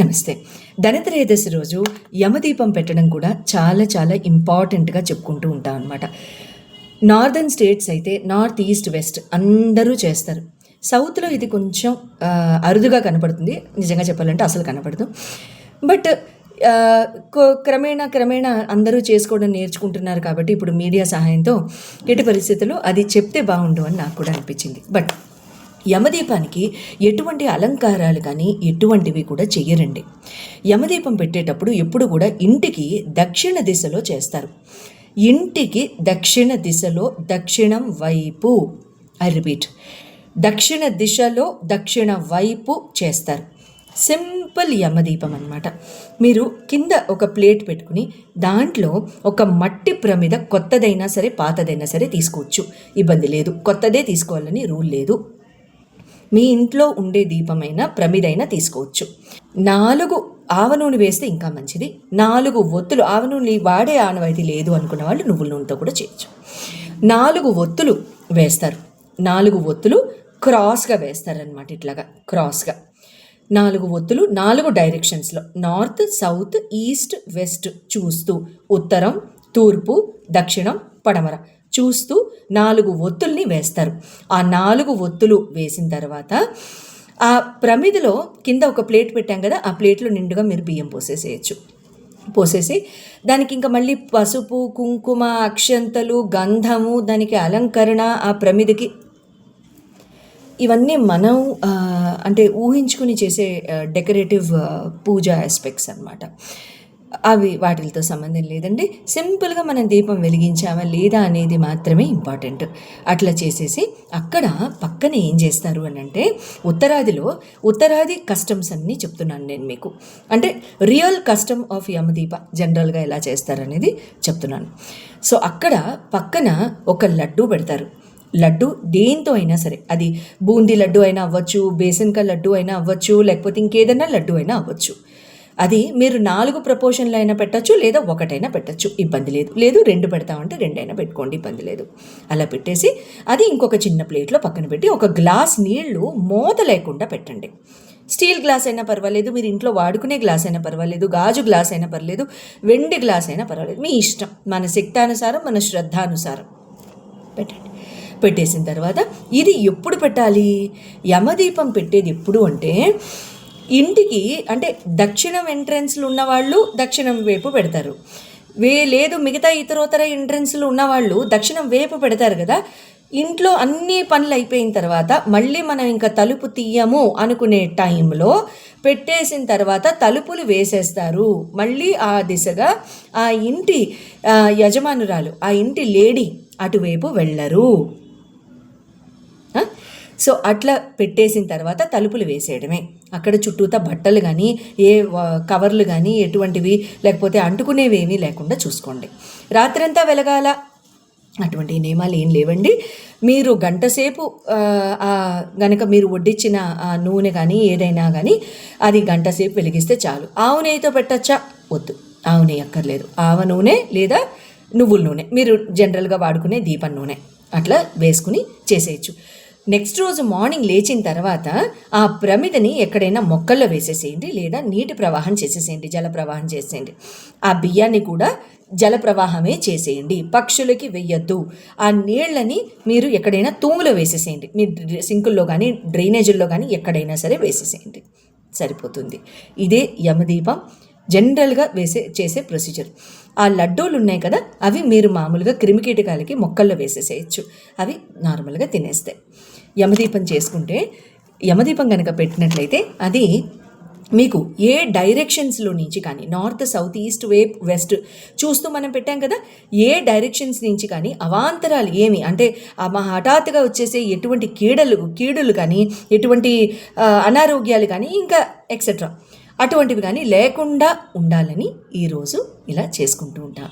నమస్తే. ధనత్రయోదశి రోజు యమదీపం పెట్టడం కూడా చాలా చాలా ఇంపార్టెంట్గా చెప్పుకుంటూ ఉంటాం అనమాట నార్దర్న్ స్టేట్స్ అయితే నార్త్ ఈస్ట్ వెస్ట్ అందరూ చేస్తారు. సౌత్లో ఇది కొంచెం అరుదుగా కనపడుతుంది. నిజంగా చెప్పాలంటే అసలు కనపడదు. బట్ క్రమేణా క్రమేణా అందరూ చేసుకోవడం నేర్చుకుంటున్నారు కాబట్టి ఇప్పుడు మీడియా సహాయంతో ఎటు పరిస్థితుల్లో అది చెప్తే బాగుండు అని నాకు కూడా అనిపించింది. బట్ యమదీపానికి ఎటువంటి అలంకారాలు కానీ ఎటువంటివి కూడా చెయ్యరండి. యమదీపం పెట్టేటప్పుడు ఎప్పుడు కూడా ఇంటికి దక్షిణ దిశలో చేస్తారు. ఇంటికి దక్షిణ దిశలో దక్షిణం వైపు ఐ రిపీట్ దక్షిణ దిశలో దక్షిణ వైపు చేస్తారు. సింపుల్ యమదీపం అనమాట మీరు కింద ఒక ప్లేట్ పెట్టుకుని దాంట్లో ఒక మట్టి ప్రమిద కొత్తదైనా సరే పాతదైనా సరే తీసుకోవచ్చు. ఇబ్బంది లేదు. కొత్తదే తీసుకోవాలని రూల్ లేదు. మీ ఇంట్లో ఉండే దీపమైన ప్రమిదైనా తీసుకోవచ్చు. నాలుగు ఆవ నూనె వేస్తే ఇంకా మంచిది. నాలుగు ఒత్తులు ఆవ నూనె వాడే ఆనవాయితీ లేదు అనుకున్న వాళ్ళు నువ్వుల నూనెతో కూడా చేయొచ్చు. నాలుగు ఒత్తులు వేస్తారు. నాలుగు ఒత్తులు క్రాస్గా వేస్తారనమాట ఇట్లాగా క్రాస్గా. నాలుగు ఒత్తులు నాలుగు డైరెక్షన్స్లో నార్త్ సౌత్ ఈస్ట్ వెస్ట్ చూస్తూ ఉత్తరం తూర్పు దక్షిణం పడమర. చూస్తూ నాలుగు ఒత్తుల్ని వేస్తారు. ఆ నాలుగు ఒత్తులు వేసిన తర్వాత ఆ ప్రమిదిలో కింద ఒక ప్లేట్ పెట్టాం కదా ఆ ప్లేట్లో నిండుగా మీరు బియ్యం పోసేసేయచ్చు. పోసేసి దానికి ఇంకా మళ్ళీ పసుపు కుంకుమ అక్షంతలు గంధము దానికి అలంకరణ ఆ ప్రమిదికి ఇవన్నీ మనం అంటే ఊహించుకుని చేసే డెకరేటివ్ పూజ ఆస్పెక్ట్స్ అన్నమాట. అవి వాటితో సంబంధం లేదండి. సింపుల్గా మనం దీపం వెలిగించామా లేదా అనేది మాత్రమే ఇంపార్టెంట్. అట్లా చేసేసి అక్కడ పక్కన ఏం చేస్తారు అని అంటే ఉత్తరాదిలో ఉత్తరాది కస్టమ్స్ అన్నీ చెప్తున్నాను నేను మీకు. అంటే రియల్ కస్టమ్ ఆఫ్ యమదీప జనరల్గా ఎలా చేస్తారనేది చెప్తున్నాను. సో అక్కడ పక్కన ఒక లడ్డు పెడతారు. లడ్డు దేంతో అయినా సరే అది బూందీ లడ్డు అయినా అవ్వచ్చు బేసన్క లడ్డు అయినా అవ్వచ్చు లేకపోతే ఇంకేదైనా లడ్డు అయినా అవ్వచ్చు. అది మీరు నాలుగు ప్రపోర్షన్లు అయినా పెట్టచ్చు లేదా ఒకటైనా పెట్టచ్చు. ఇబ్బంది లేదు. లేదు రెండు పెడతామంటే రెండైనా పెట్టుకోండి ఇబ్బంది లేదు. అలా పెట్టేసి అది ఇంకొక చిన్న ప్లేట్లో పక్కన పెట్టి ఒక గ్లాస్ నీళ్ళు మూత లేకుండా పెట్టండి. స్టీల్ గ్లాస్ అయినా పర్వాలేదు మీరు ఇంట్లో వాడుకునే గ్లాస్ అయినా పర్వాలేదు గాజు గ్లాస్ అయినా పర్లేదు వెండి గ్లాస్ అయినా పర్వాలేదు. మీ ఇష్టం మన శక్తానుసారం మన శ్రద్ధానుసారం. పెట్టండి. పెట్టేసిన తర్వాత ఇది ఎప్పుడు పెట్టాలి? యమదీపం పెట్టేది ఎప్పుడు అంటే ఇంటికి అంటే దక్షిణం ఎంట్రన్స్లు ఉన్నవాళ్ళు దక్షిణం వైపు పెడతారు. వే లేదు మిగతా ఇతరోతర ఎంట్రన్స్లు ఉన్నవాళ్ళు దక్షిణం వైపు పెడతారు కదా. ఇంట్లో అన్ని పనులు అయిపోయిన తర్వాత మళ్ళీ మనం ఇంకా తలుపు తీయము అనుకునే టైంలో పెట్టేసిన తర్వాత తలుపులు వేసేస్తారు. మళ్ళీ ఆ దిశగా ఆ ఇంటి యజమానురాలు ఆ ఇంటి లేడీ అటువైపు వెళ్ళరు. సో అట్లా పెట్టేసిన తర్వాత తలుపులు వేసేయడమే. అక్కడ చుట్టూతా బట్టలు కానీ ఏ కవర్లు కానీ ఎటువంటివి లేకపోతే అంటుకునేవి ఏమీ లేకుండా చూసుకోండి. రాత్రంతా వెలగాల? అటువంటి నియమాలు ఏం లేవండి. మీరు గంట సేపు గనక మీరు వడ్డించిన ఆ నూనె కానీ ఏదైనా కానీ అది గంట సేపు వెలిగిస్తే చాలు. ఆవు నెయ్యితో పెట్టచ్చా? వద్దు. ఆవు నెయ్యి అక్కర్లేదు. ఆవ నూనె లేదా నువ్వుల నూనె. మీరు జనరల్గా వాడుకునే దీపం నూనె. అట్లా వేసుకుని చేసేయచ్చు. నెక్స్ట్ రోజు మార్నింగ్ లేచిన తర్వాత ఆ ప్రమిదని ఎక్కడైనా మొక్కల్లో వేసేసేయండి లేదా నీటి ప్రవాహం చేసేసేయండి జల ప్రవాహం చేసేయండి. ఆ బియ్యాన్ని కూడా జల ప్రవాహమే చేసేయండి. పక్షులకి వెయ్యొద్దు ఆ నీళ్ళని మీరు ఎక్కడైనా తూములో వేసేసేయండి. మీ సింకుల్లో కానీ డ్రైనేజీల్లో కానీ ఎక్కడైనా సరే వేసేసేయండి. సరిపోతుంది. ఇదే యమదీపం. జనరల్గా వేసే చేసే ప్రొసీజర్ ఆ లడ్డూలు ఉన్నాయి కదా అవి మీరు మామూలుగా క్రిమికీటకాలకి మొక్కల్లో వేసేసేయచ్చు. అవి నార్మల్గా తినేస్తాయి యమదీపం చేసుకుంటే యమదీపం కనుక పెట్టినట్లయితే అది మీకు ఏ డైరెక్షన్స్లో నుంచి కానీ నార్త్ సౌత్ ఈస్ట్ వేప్ వెస్ట్ చూస్తూ మనం పెట్టాం కదా ఏ డైరెక్షన్స్ నుంచి కానీ అవాంతరాలు ఏమి? అంటే మా హఠాత్తుగా వచ్చేసే ఎటువంటి కీడలు కీడులు కానీ ఎటువంటి అనారోగ్యాలు కానీ ఇంకా ఎక్సెట్రా అటువంటివి కానీ లేకుండా ఉండాలని ఈరోజు ఇలా చేసుకుంటూ ఉంటాం.